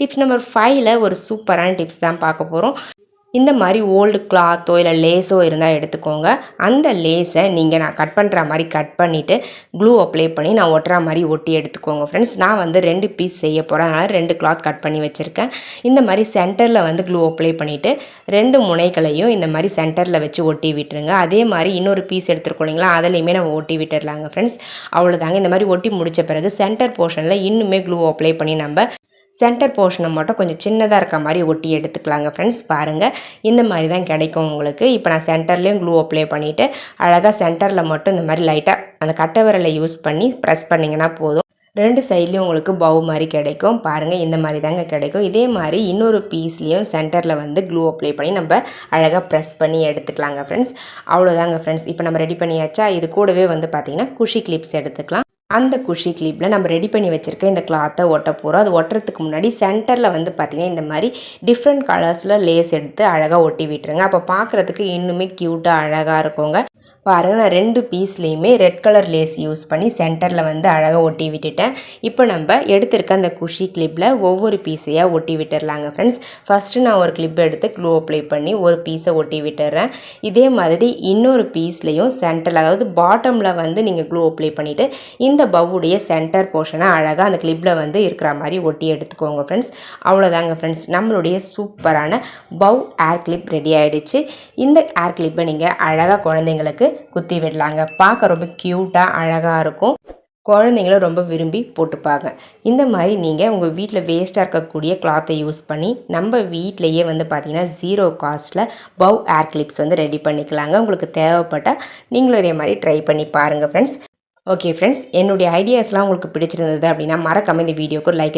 Tips number ஃபைவ்ல ஒரு சூப்பரான டிப்ஸ் தான் பார்க்க போகிறோம் இந்த மாதிரி ஓல்டு கிளாத்தோ இல்லை லேஸோ இருந்தால் எடுத்துக்கோங்க. அந்த லேஸை நீங்கள் நான் கட் பண்ணுற மாதிரி கட் பண்ணிவிட்டு க்ளூ அப்ளை பண்ணி நான் ஒட்டுற மாதிரி ஒட்டி எடுத்துக்கோங்க ஃப்ரெண்ட்ஸ் நான் வந்து ரெண்டு பீஸ் செய்ய போகிறேன் அதனால் ரெண்டு கிளாத் கட் பண்ணி வச்சுருக்கேன். இந்த மாதிரி சென்டரில் வந்து க்ளூ அப்ளை பண்ணிவிட்டு ரெண்டு முனைகளையும் இந்த மாதிரி சென்டரில் வச்சு ஒட்டி விட்டுருங்க. அதே மாதிரி இன்னொரு பீஸ் எடுத்துருக்கோம் இல்லைங்களா? அதுலேயுமே நம்ம ஒட்டி விட்டுடலாங்க ஃப்ரெண்ட்ஸ் அவ்வளோதாங்க இந்த மாதிரி ஒட்டி முடித்த பிறகு சென்டர் போர்ஷனில் இன்னுமே க்ளூ அப்ளை பண்ணி நம்ம சென்டர் போர்ஷனை மட்டும் கொஞ்சம் சின்னதாக இருக்க மாதிரி ஒட்டி எடுத்துக்கலாங்க ஃப்ரெண்ட்ஸ் பாருங்கள் இந்த மாதிரி தான் கிடைக்கும் உங்களுக்கு. இப்போ நான் சென்டர்லேயும் க்ளூ அப்ளை பண்ணிவிட்டு அழகாக சென்டரில் மட்டும் இந்த மாதிரி லைட்டாக அந்த கட்டை விரலை யூஸ் பண்ணி ப்ரெஸ் பண்ணிங்கன்னா போதும். ரெண்டு சைட்லேயும் உங்களுக்கு பவு மாதிரி கிடைக்கும். பாருங்கள் இந்த மாதிரி தாங்க கிடைக்கும். இதே மாதிரி இன்னொரு பீஸ்லேயும் சென்டரில் வந்து க்ளூ அப்ளை பண்ணி நம்ம அழகாக ப்ரெஸ் பண்ணி எடுத்துக்கலாங்க ஃப்ரெண்ட்ஸ் அவ்வளோதாங்க ஃப்ரெண்ட்ஸ் இப்போ நம்ம ரெடி பண்ணியாச்சா? இது கூடவே வந்து பார்த்திங்கன்னா குஷி கிளிப்ஸ் எடுத்துக்கலாம். அந்த குஷி கிளிப்பில் நம்ம ரெடி பண்ணி வச்சுருக்க இந்த கிளாத்தை ஒட்ட போகிறோம் அது ஒட்டுறதுக்கு முன்னாடி சென்டரில் வந்து பார்த்திங்கன்னா இந்த மாதிரி டிஃப்ரெண்ட் கலர்ஸில் லேஸ் எடுத்து அழகாக ஒட்டி விட்டுருங்க. அப்போ பார்க்குறதுக்கு இன்னுமே க்யூட்டாக அழகாக இருக்குங்க. பாருங்கள் நான் ரெண்டு பீஸ்லேயுமே ரெட் கலர் லேஸ் யூஸ் பண்ணி சென்டரில் வந்து அழகாக ஒட்டி விட்டுட்டேன். இப்போ நம்ம எடுத்திருக்க அந்த குஷி கிளிப்பில் ஒவ்வொரு பீஸையாக ஒட்டி விட்டுடலாங்க ஃப்ரெண்ட்ஸ் ஃபஸ்ட்டு நான் ஒரு கிளிப் எடுத்து க்ளூ அப்ளை பண்ணி ஒரு பீஸை ஒட்டி விட்டுறேன். இதே மாதிரி இன்னொரு பீஸ்லேயும் சென்டரில் அதாவது பாட்டமில் வந்து நீங்கள் க்ளூ அப்ளை பண்ணிவிட்டு இந்த பவ்வுடைய சென்டர் போர்ஷனை அழகாக அந்த கிளிப்பில் வந்து இருக்கிற மாதிரி ஒட்டி எடுத்துக்கோங்க ஃப்ரெண்ட்ஸ் அவ்வளோதாங்க ஃப்ரெண்ட்ஸ் நம்மளுடைய சூப்பரான பவ் ஏர் கிளிப் ரெடி ஆகிடுச்சு இந்த ஏர் கிளிப்பை நீங்கள் அழகாக குழந்தைங்களுக்கு குத்தி விடலாங்க. பார்க்க ரொம்ப க்யூட்டாக அழகாக இருக்கும். குழந்தைங்களும் ரொம்ப விரும்பி போட்டுப்பாங்க. இந்த மாதிரி நீங்கள் உங்கள் வீட்டில் வேஸ்ட்டாக இருக்கக்கூடிய கிளாத்தை யூஸ் பண்ணி நம்ம வீட்டிலையே வந்து பார்த்திங்கன்னா ஜீரோ காஸ்ட்டில் பவ் ஏர் கிளிப்ஸ் வந்து ரெடி பண்ணிக்கலாங்க. உங்களுக்கு தேவைப்பட்டால் நீங்களும் இதே மாதிரி ட்ரை பண்ணி பாருங்கள் ஃப்ரெண்ட்ஸ் ஓகே ஃப்ரெண்ட்ஸ் என்னுடைய ஐடியாஸ்லாம் உங்களுக்கு பிடிச்சிருந்தது அப்படின்னா மறக்காம இந்த வீடியோக்கு லைக்